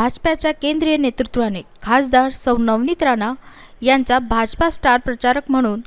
भाजपाच्या केंद्रीय नेतृत्वाने खासदार सौ नवनीत राणा यांचा भाजपा स्टार प्रचारक म्हणून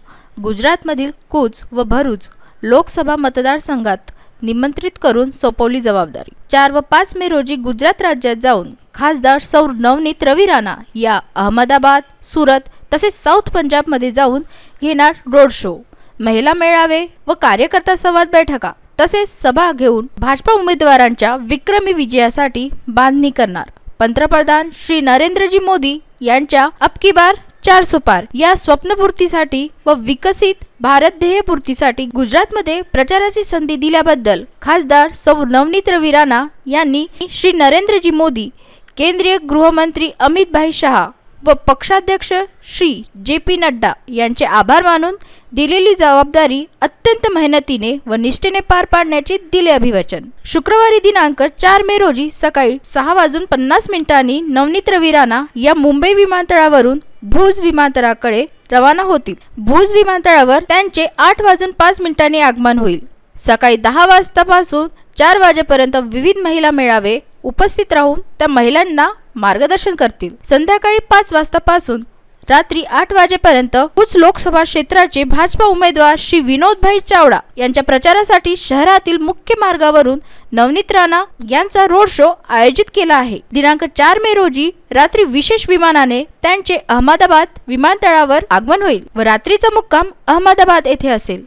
गुजरातमधील कूच व भरूच लोकसभा मतदारसंघात निमंत्रित करून सोपवली जबाबदारी. चार व पाच मे रोजी गुजरात राज्यात जाऊन खासदार सौ नवनीत रवी राणा या अहमदाबाद सुरत तसेच साऊथ पंजाबमध्ये जाऊन घेणार रोड शो. महिला मेळावे व कार्यकर्ता संवाद बैठका तसेच सभा घेऊन भाजपा उमेदवारांच्या विक्रमी विजयासाठी बांधणी करणार. पंतप्रधान श्री नरेंद्रजी मोदी यांच्या अबकी बार चार सुपार या स्वप्नपूर्तीसाठी व विकसित भारत ध्येयपूर्तीसाठी गुजरातमध्ये प्रचाराची संधी दिल्याबद्दल खासदार सौ नवनीत रवी राणा यांनी श्री नरेंद्रजी मोदी केंद्रीय गृहमंत्री अमित भाई शहा व पक्षाध्यक्ष श्री जे पी नड्डा यांचे आभार मानून दिलेली जबाबदारी अत्यंत मेहनतीने व निष्ठेने पार पाडण्याचे दिले अभिवचन. शुक्रवारी दिनांक चार मे रोजी सकाळी सहा वाजून पन्नास मिनिटांनी नवनीत रवी राणा या मुंबई विमानतळावरून भुज विमानतळाकडे रवाना होतील. भुज विमानतळावर त्यांचे आठ वाजून पाच मिनिटांनी आगमन होईल. सकाळी दहा वाजतापासून चार वाजेपर्यंत विविध महिला मेळावे उपस्थित राहून त्या महिलांना मार्गदर्शन करतील. संध्याकाळी पाच वाजतापासून रात्री आठ वाजेपर्यंत कुच लोकसभा क्षेत्राचे भाजपा उमेदवार श्री विनोदभाई चावडा यांच्या प्रचारासाठी शहरातील मुख्य मार्गावरून नवनीत राणा यांचा रोड शो आयोजित केला आहे. दिनांक चार मे रोजी रात्री विशेष विमानाने त्यांचे अहमदाबाद विमानतळावर आगमन होईल व रात्रीचा मुक्काम अहमदाबाद येथे असेल.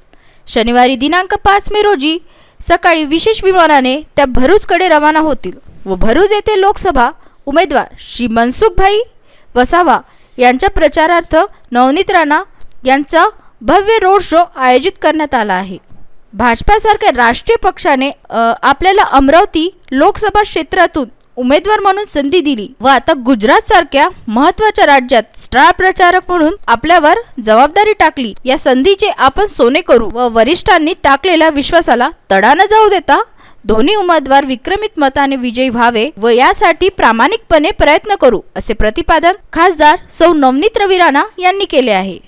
शनिवारी दिनांक पाच मे रोजी सकाळी विशेष विमानाने त्या भरूचकडे रवाना होतील. व भरूच येथे लोकसभा उमेदवार श्री मनसुखभाई वसावा यांच्या प्रचारार्थ नवनीत राणा यांचा भव्य रोड शो आयोजित करण्यात आला आहे. भाजपासारख्या राष्ट्रीय पक्षाने आपल्याला अमरावती लोकसभा क्षेत्रातून उमेदवार म्हणून संधी दिली व आता गुजरात सारख्या महत्त्वाच्या राज्यात स्टार प्रचारक म्हणून आपल्यावर जबाबदारी टाकली. या संधीचे आपण सोने करू व वरिष्ठांनी टाकलेल्या विश्वासाला तडा न जाऊ देता दोन्ही उमेदवार विक्रमित मताने विजयी व्हावे व यासाठी प्रामाणिकपणे प्रयत्न करू असे प्रतिपादन खासदार सौ नवनीत रवी राणा यांनी केले आहे.